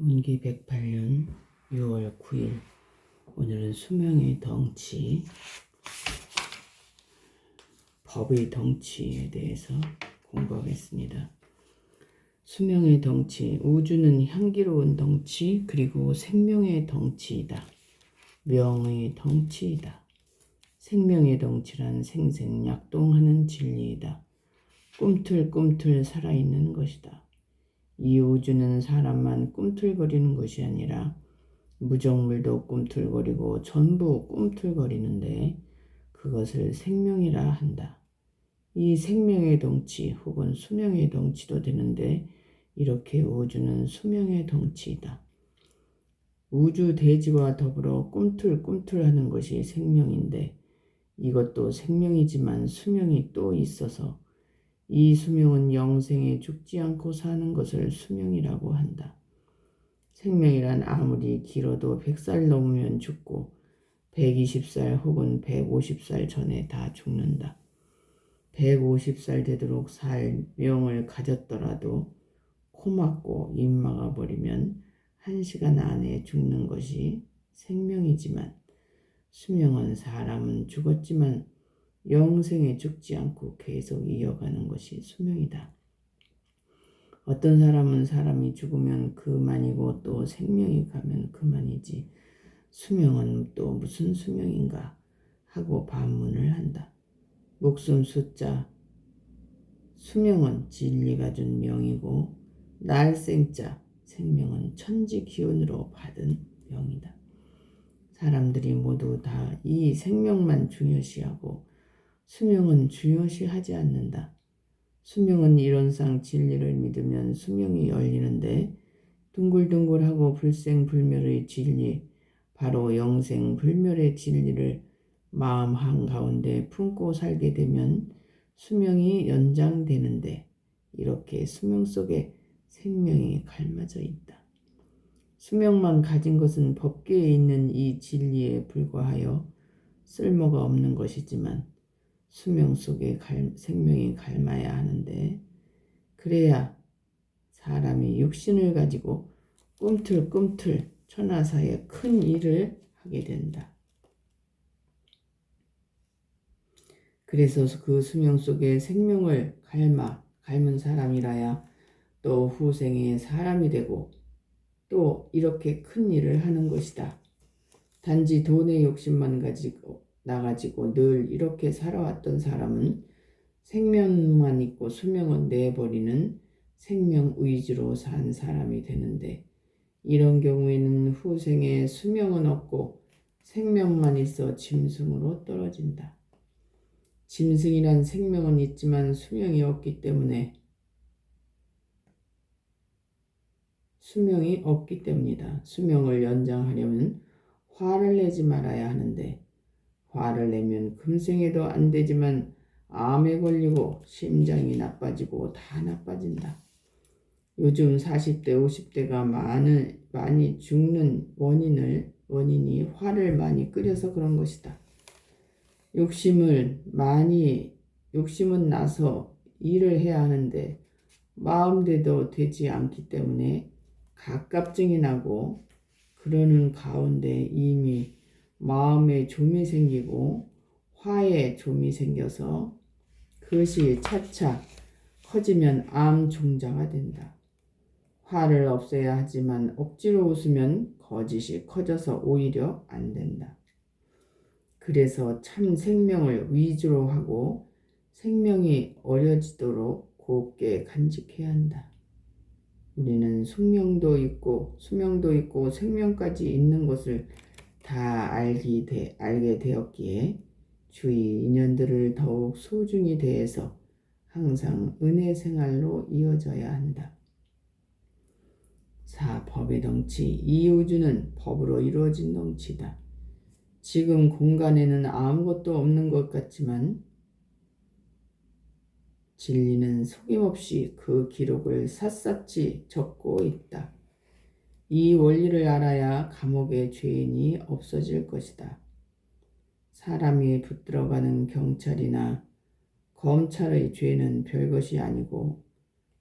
운기 108년 6월 9일 오늘은 수명의 덩치 법의 덩치에 대해서 공부하겠습니다. 수명의 덩치 우주는 향기로운 덩치 그리고 생명의 덩치이다. 명의 덩치이다. 생명의 덩치란 생생약동하는 진리이다. 꿈틀꿈틀 살아있는 것이다. 이 우주는 사람만 꿈틀거리는 것이 아니라 무정물도 꿈틀거리고 전부 꿈틀거리는데 그것을 생명이라 한다. 이 생명의 덩치 혹은 수명의 덩치도 되는데 이렇게 우주는 수명의 덩치이다. 우주 대지와 더불어 꿈틀꿈틀하는 것이 생명인데 이것도 생명이지만 수명이 또 있어서 이 수명은 영생에 죽지 않고 사는 것을 수명이라고 한다. 생명이란 아무리 길어도 100살 넘으면 죽고 120살 혹은 150살 전에 다 죽는다. 150살 되도록 살 명을 가졌더라도 코 막고 입 막아버리면 한 시간 안에 죽는 것이 생명이지만 수명은 사람은 죽었지만 영생에 죽지 않고 계속 이어가는 것이 수명이다. 어떤 사람은 사람이 죽으면 그만이고 또 생명이 가면 그만이지 수명은 또 무슨 수명인가 하고 반문을 한다. 목숨 숫자 수명은 진리가 준 명이고 날생자 생명은 천지 기운으로 받은 명이다. 사람들이 모두 다 이 생명만 중요시하고 수명은 중요시 하지 않는다. 수명은 이론상 진리를 믿으면 수명이 열리는데 둥글둥글하고 불생불멸의 진리, 바로 영생불멸의 진리를 마음 한가운데 품고 살게 되면 수명이 연장되는데 이렇게 수명 속에 생명이 갈마져 있다. 수명만 가진 것은 법계에 있는 이 진리에 불과하여 쓸모가 없는 것이지만 수명 속에 갈, 생명이 갈마야 하는데 그래야 사람이 육신을 가지고 꿈틀꿈틀 천하사에 큰 일을 하게 된다. 그래서 그 수명 속에 생명을 갈마, 갈문 사람이라야 또 후생에 사람이 되고 또 이렇게 큰 일을 하는 것이다. 단지 돈의 욕심만 가지고 나가지고 늘 이렇게 살아왔던 사람은 생명만 있고 수명은 내버리는 생명 위주로 산 사람이 되는데 이런 경우에는 후생에 수명은 없고 생명만 있어 짐승으로 떨어진다. 짐승이란 생명은 있지만 수명이 없기 때문에 수명이 없기 때문이다. 수명을 연장하려면 화를 내지 말아야 하는데 화를 내면 금생에도 안 되지만 암에 걸리고 심장이 나빠지고 다 나빠진다. 요즘 40대, 50대가 많은, 많이 죽는 원인을, 원인이 화를 많이 끓여서 그런 것이다. 욕심을 많이, 욕심은 나서 일을 해야 하는데 마음대로 되지 않기 때문에 갑갑증이 나고 그러는 가운데 이미 마음에 좀이 생기고 화에 좀이 생겨서 그것이 차차 커지면 암 종자가 된다. 화를 없애야 하지만 억지로 웃으면 거짓이 커져서 오히려 안 된다. 그래서 참 생명을 위주로 하고 생명이 어려지도록 곱게 간직해야 한다. 우리는 숙명도 있고 수명도 있고 생명까지 있는 것을 다 알기 되, 알게 되었기에 주의 인연들을 더욱 소중히 대해서 항상 은혜 생활로 이어져야 한다. 사 법의 덩치 이 우주는 법으로 이루어진 덩치다. 지금 공간에는 아무것도 없는 것 같지만 진리는 속임없이 그 기록을 샅샅이 적고 있다. 이 원리를 알아야 감옥의 죄인이 없어질 것이다. 사람이 붙들어가는 경찰이나 검찰의 죄는 별것이 아니고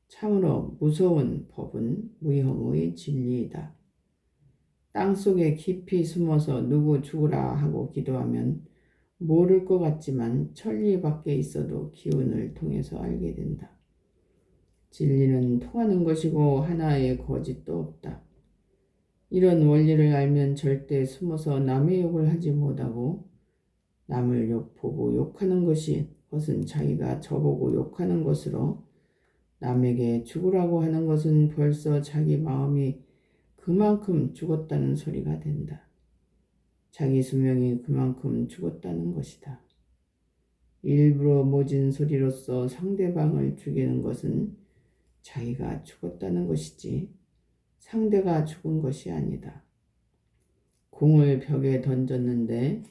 참으로 무서운 법은 무형의 진리이다. 땅 속에 깊이 숨어서 누구 죽으라 하고 기도하면 모를 것 같지만 천리 밖에 있어도 기운을 통해서 알게 된다. 진리는 통하는 것이고 하나의 거짓도 없다. 이런 원리를 알면 절대 숨어서 남의 욕을 하지 못하고 남을 욕보고 욕하는 것이 것은 자기가 저보고 욕하는 것으로 남에게 죽으라고 하는 것은 벌써 자기 마음이 그만큼 죽었다는 소리가 된다. 자기 수명이 그만큼 죽었다는 것이다. 일부러 모진 소리로서 상대방을 죽이는 것은 자기가 죽었다는 것이지 상대가 죽은 것이 아니다. 공을 벽에 던졌는데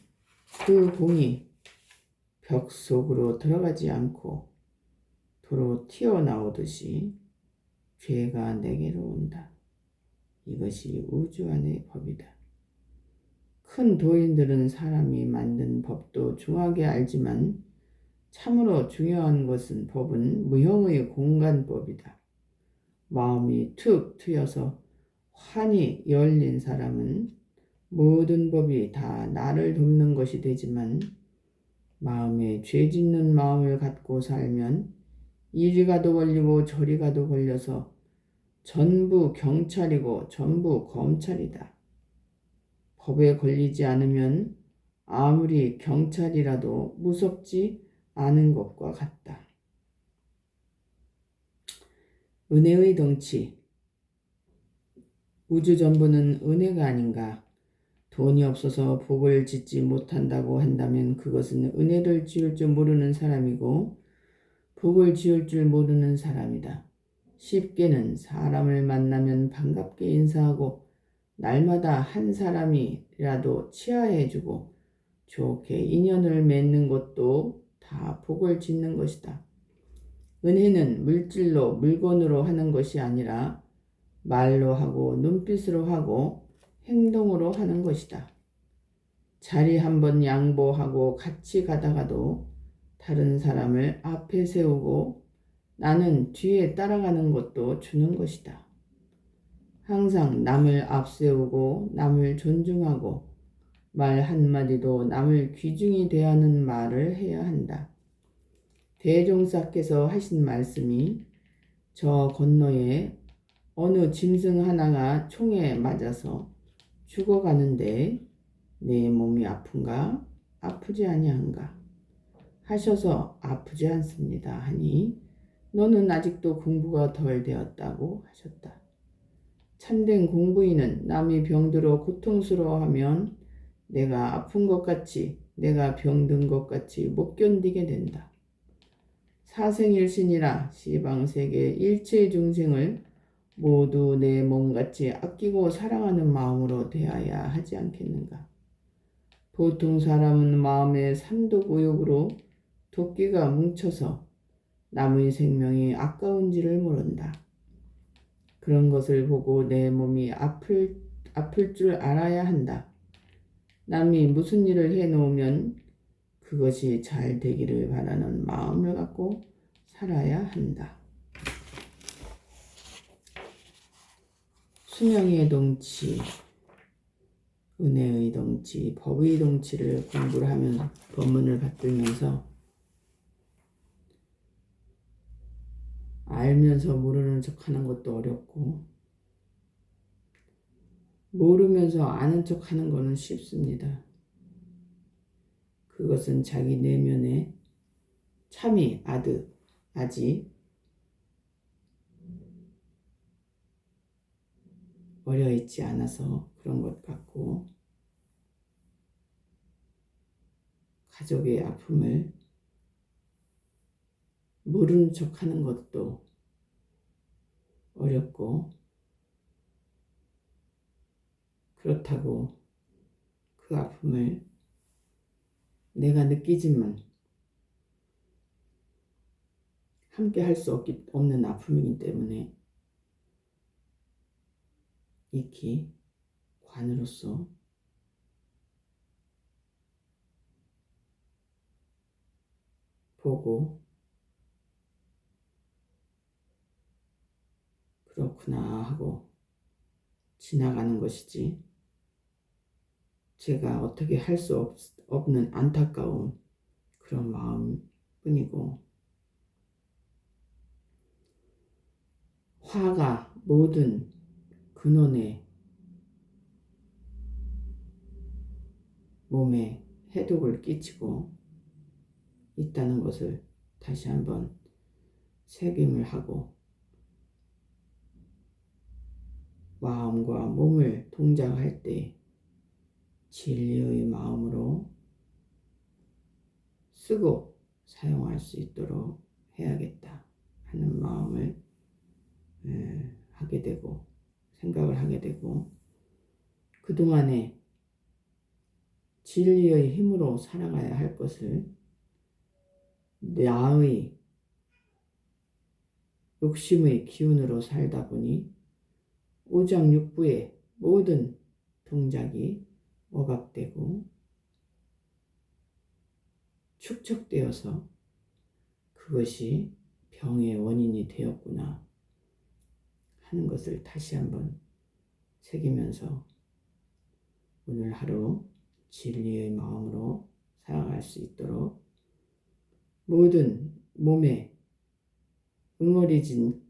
그 공이 벽 속으로 들어가지 않고 도로 튀어나오듯이 죄가 내게로 온다. 이것이 우주 안의 법이다. 큰 도인들은 사람이 만든 법도 중하게 알지만 참으로 중요한 것은 법은 무형의 공간법이다. 마음이 툭 트여서 환히 열린 사람은 모든 법이 다 나를 돕는 것이 되지만 마음에 죄 짓는 마음을 갖고 살면 이리 가도 걸리고 저리 가도 걸려서 전부 경찰이고 전부 검찰이다. 법에 걸리지 않으면 아무리 경찰이라도 무섭지 않은 것과 같다. 은혜의 덩치. 우주 전부는 은혜가 아닌가? 돈이 없어서 복을 짓지 못한다고 한다면 그것은 은혜를 지을 줄 모르는 사람이고 복을 지을 줄 모르는 사람이다. 쉽게는 사람을 만나면 반갑게 인사하고 날마다 한 사람이라도 치하해주고 좋게 인연을 맺는 것도 다 복을 짓는 것이다. 은혜는 물질로 물건으로 하는 것이 아니라 말로 하고 눈빛으로 하고 행동으로 하는 것이다. 자리 한번 양보하고 같이 가다가도 다른 사람을 앞에 세우고 나는 뒤에 따라가는 것도 주는 것이다. 항상 남을 앞세우고 남을 존중하고 말 한마디도 남을 귀중히 대하는 말을 해야 한다. 대종사께서 하신 말씀이 저 건너에 어느 짐승 하나가 총에 맞아서 죽어가는데 내 몸이 아픈가 아프지 아니한가 하셔서 아프지 않습니다 하니 너는 아직도 공부가 덜 되었다고 하셨다. 참된 공부인은 남이 병들어 고통스러워하면 내가 아픈 것 같이 내가 병든 것 같이 못 견디게 된다. 사생일신이라 시방세계 일체 중생을 모두 내 몸같이 아끼고 사랑하는 마음으로 대하야 하지 않겠는가. 보통 사람은 마음의 삼독의욕으로 도끼가 뭉쳐서 남의 생명이 아까운지를 모른다. 그런 것을 보고 내 몸이 아플, 아플 줄 알아야 한다. 남이 무슨 일을 해 놓으면 그것이 잘 되기를 바라는 마음을 갖고 살아야 한다. 수명의 동치, 은혜의 동치, 법의 동치를 공부를 하면 법문을 받들면서 알면서 모르는 척 하는 것도 어렵고 모르면서 아는 척 하는 것은 쉽습니다. 그것은 자기 내면에 참이 아득, 아직 어려 있지 않아서 그런 것 같고 가족의 아픔을 모르는 척 하는 것도 어렵고 그렇다고 그 아픔을 내가 느끼지만 함께 할 수 없는 아픔이기 때문에 익히 관으로서 보고 그렇구나 하고 지나가는 것이지. 제가 어떻게 할 수 없는 안타까운 그런 마음 뿐이고, 화가 모든 근원에 몸에 해독을 끼치고 있다는 것을 다시 한번 새김을 하고 마음과 몸을 동작할 때 진리의 마음으로 쓰고 사용할 수 있도록 해야겠다 하는 마음을 에, 하게 되고 생각을 하게 되고 그동안에 진리의 힘으로 살아가야 할 것을 나의 욕심의 기운으로 살다 보니 오장육부의 모든 동작이 억압되고 축적되어서 그것이 병의 원인이 되었구나 하는 것을 다시 한번 새기면서 오늘 하루 진리의 마음으로 살아갈 수 있도록 모든 몸에 응어리진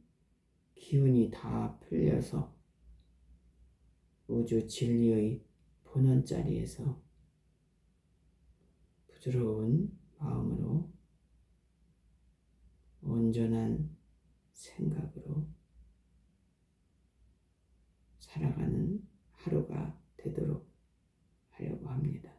기운이 다 풀려서 우주 진리의 본원 자리에서 부드러운 마음으로 온전한 생각으로 살아가는 하루가 되도록 하려고 합니다.